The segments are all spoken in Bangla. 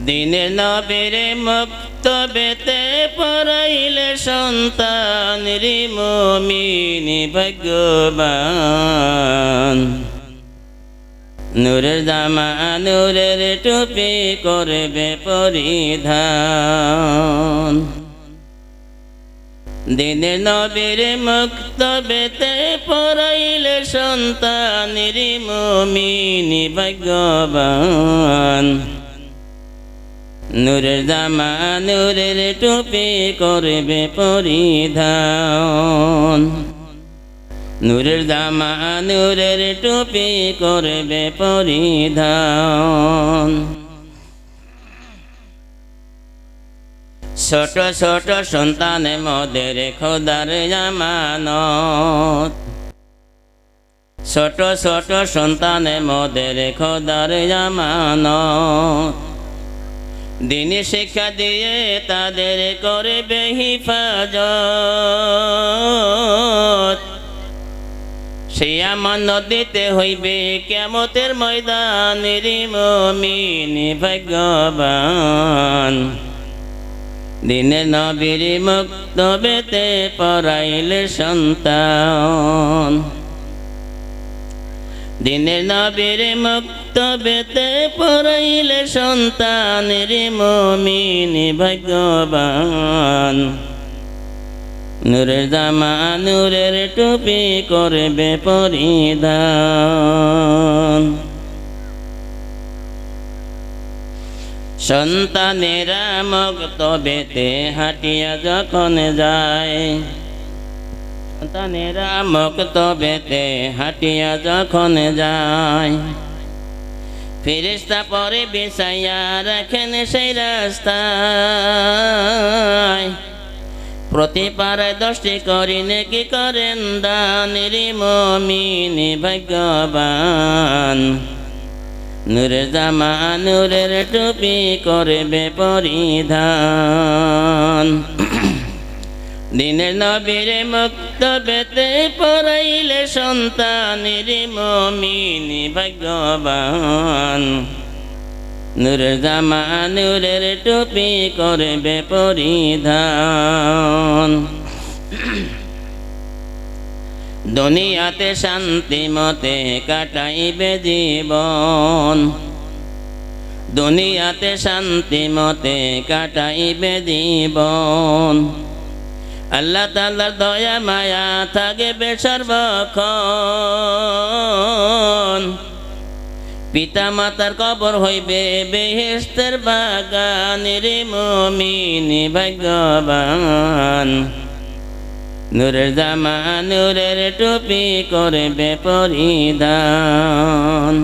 দিনের নবীর মুক্ত বেতে পড়াইলে সন্তান রে মমিনি ভাগ্যবান নূরের জামা নূরের টুপি করবে পরিধান। দিনের নবীর মুক্ত বেতে পড়াইলে সন্তানের মমিনি ভাগ্যবান নূরের জামা নূরের টুপি করবে পরিধান। নূরের জামা নূরের টুপি করবে পরিধান। ছোট ছোট সন্তান মদের খোদার জামানত। ছোট ছোট সন্তান মদের খোদার জামানত। দিনে শিক্ষা দিয়ে তাদের করবে হিফাজত। সে আমানত দিতে হইবে কেমতের ময়দানের মমিনী ভাগ্যবান। দিনে নবীর মুক্ত বেতে পড়াইলে সন্তান। দিনে নবীর মুক্ত বেতে পড়াইলে সন্তানের মমিনী ভাগ্যবান। নূরের জামা নূরের টুপি করবে পরিধান। সন্তানেরা মুক্ত বেতে হাঁটিয়া যখন যায় সন্তানেরা মুক্ত বেতে হাঁটিয়া যখন যায় ফিরিস্তা পরে বিছাইয়া রাখেন সেই রাস্তায়। প্রতি পাড়ায় দশটি করি নাকি করেন দানের মমিনী ভাগ্যবান। নূরের জামা নূরের টুপি করবে পরিধান। দিনের নবীর মুক্ত বেতে পড়াইলে সন্তানের মমিনী ভাগ্যবান। নূরের জামা নূরের টুপি করবে পরিধান। দুনিয়াতে শান্তি মতে কাটাইবে জীবন। দুনিয়াতে শান্তি মতে কাটাইবে জীবন। আল্লাহ তাল্লার দয়া, মায়া থাকবে সর্বক্ষণ পিতা মাতার কবর হইবে বেহেস্তের বাগানের মমিনী ভাগ্যবান। নূরের জামা, নূরের টুপি করবে পরিধান।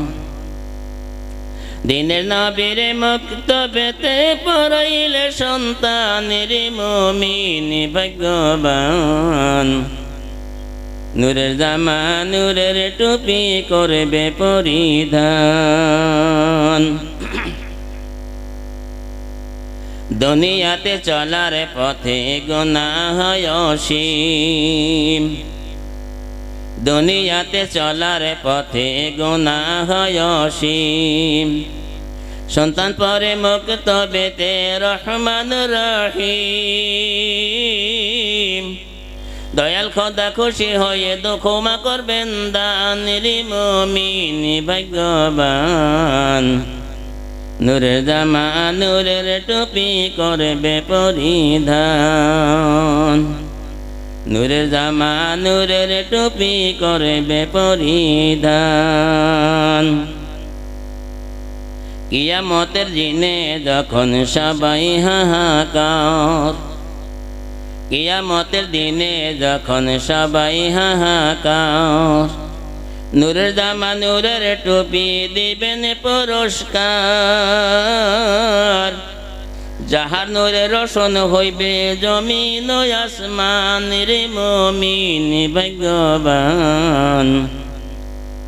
দিনের নবীর মুক্ত বেতে পড়াইলে সন্তানের মমিনী ভাগ্যবান। নূরের জামা নূরের টুপি করবে পরিধান। দুনিয়াতে চলার পথে গোনা হয় অসীম। দুনিয়াতে চলার পথে গোনা হয় সন্তান পরে মুক্ত বেতে রহমান রহিম। দয়াল খোদা খুশি হয়ে দুঃখ মা করবেন দানের মমিনী ভাগ্যবান। নূরের জামা নূরের টুপি করবে পরিধান। নূরের জামা নূরের টুপি করবে পরিধান। কিয়ামতের দিনে যখন সবাই হাহাকার, কিয়ামতের দিনে যখন সবাই হাহাকার, নূরের জামা নূরের টুপি দিবেন পুরস্কার। যাহার নূরে রোশন হইবে জমিন আসমান রে মমিন ভাগ্যবান।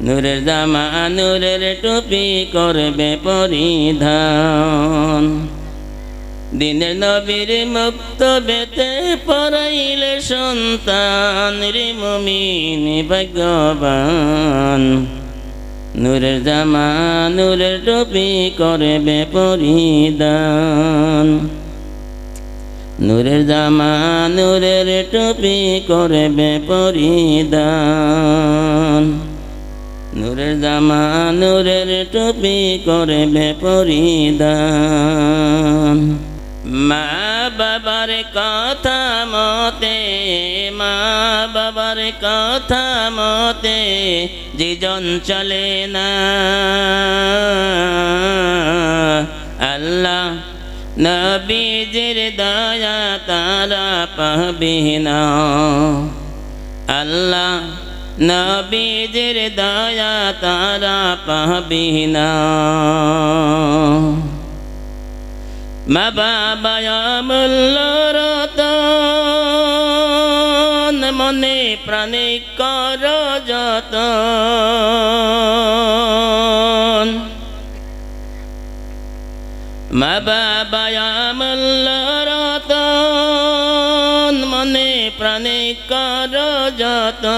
নূরের জামা নূরের টুপি করবে পরিধান। দিনের নবীর মুক্ত বেতে পড়াইলে সন্তান রে মমিন ভাগ্যবান। নূরের জামা নূরের টুপি করবে পরিধান। নূরের জামা নূরের টুপি করবে পরিধান। নূরের জামা নূরের টুপি করবে পরিধান। মা বাবার কথা মতে মা বাবার কথা মতে জীজন চলে না। আল্লাহ নবীজির দয়া তারা পাবে না। আল্লাহ নবীজির দয়া তারা পাবে না। মা বাবা মূল্য রতন মনে প্রাণে কর যতন। মা বাবা মূল্য মনে প্রাণে কর যতন।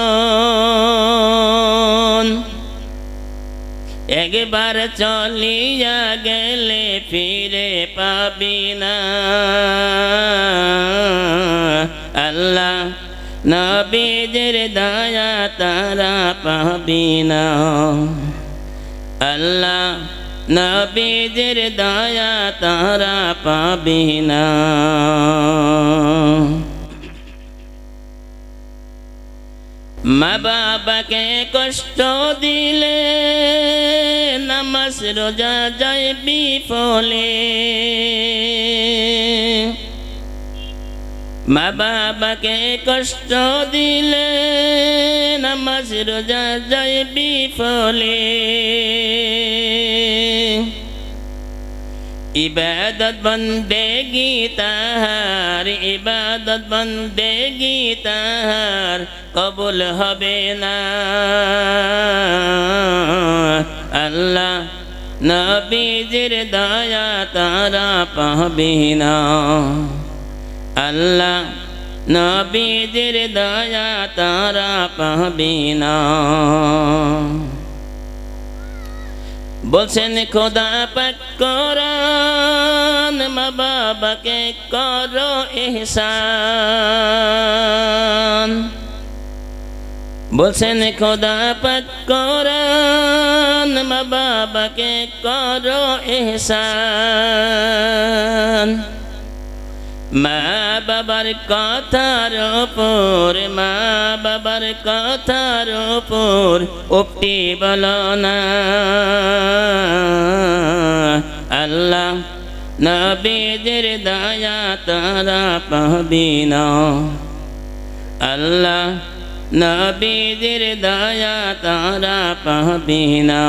একবার চলিয়া গেলে ফিরে পাবি না। আল্লাহ নবীদের দয়া তারা পাবি না। আল্লাহ নবীদের দয়া তারা পাবি না। মা বাবাকে কষ্ট দিলে, নামাজ রোজা যায় বিফলে। মা বাবাকে কষ্ট দিলে, নামাজ রোজা যায় বিফলে। ইবাদত বন্দেগি তাহার ইবাদত বন্দেগি তাহার কবুল হবে না। আল্লাহ নবীজির দয়া তারা পাবে না। আল্লাহ নবীজির দয়া তারা পাবে না। বলছেন, খোদা পাক করান মা বাবাকে করো এহসান। বলছেন, খোদা পাক করান মা বাবাকে করো এহসান। মা বাবার কথার ওপর মা বাবার কথার ওপর উপটি বল না। আল্লাহ নবীদের দয়া তারা পাবি না। আল্লাহ নবীদের দয়া তারা পাবি না।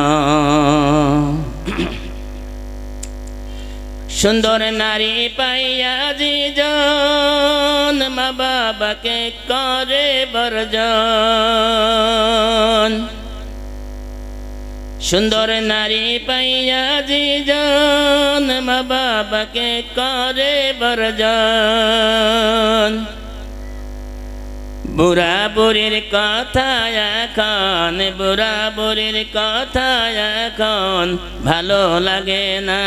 সুন্দর নারী পাইয়া জি জন মা বাবাকে করে বরজন। সুন্দর নারী পাইয়া জি জন মা বাবাকে করে বর্জন। বুড়া বুড়ির কথা এখন বুড়া বুড়ির কথা এখন ভালো লাগে না।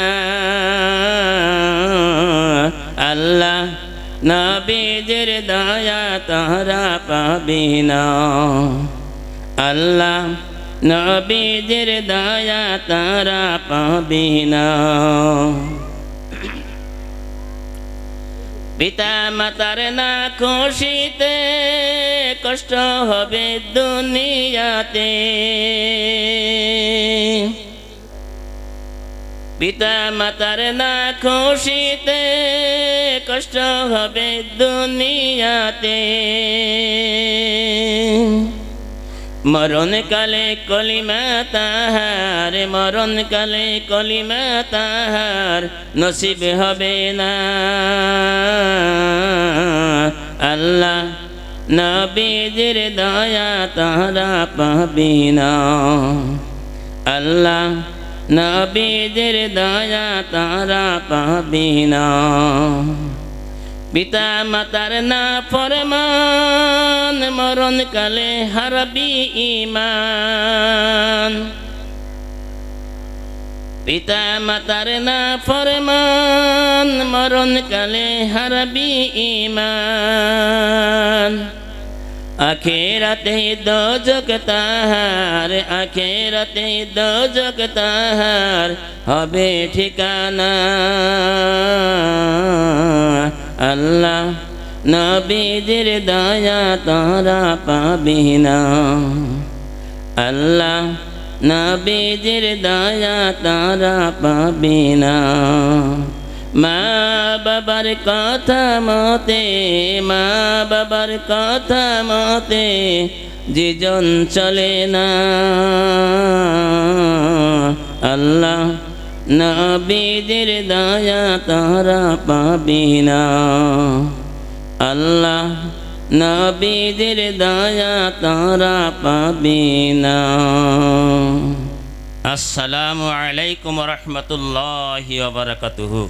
আল্লাহ নবীজির দয়া তারা পাবি না। আল্লাহ নবীজির দয়া তারা পাবি না। পিতা মাতার না খুশিতে কষ্ট হবে দুনিয়াতে। পিতা মাতার না খুশিতে কষ্ট হবে দুনিয়াতে। মরণ কালে কলিমা তাহার, মরণ কালে কলিমা তাহার, নসিব হবে না। আল্লাহ নবীজির দয়া তাহারা পাবি না। আল্লাহ নবীজির দয়া তারা পাবি না। পিতা মাতার না ফরমান, মরণ কালে হারবি ইমান পিতা মাতার না ফরমান, মরণ কালে হারবি ইমান আখেরাতে দোজক তাহার, আখেরাতে দোজক তাহার, হবে ঠিকানা। আল্লাহ নবীজির দয়া তারা পাবি না। আল্লাহ নবীজির দয়া তারা পাবি না। মা বাবার কথা মতে, মা বাবার কথা মতে জীজন চলে না। আল্লাহ নবীজির দয়া তারা পাবি না। আল্লাহ নবীদের দয়া তারা পাবি না। আসসালামু আলাইকুম রহমতুল্লাহ বারকাতুহু।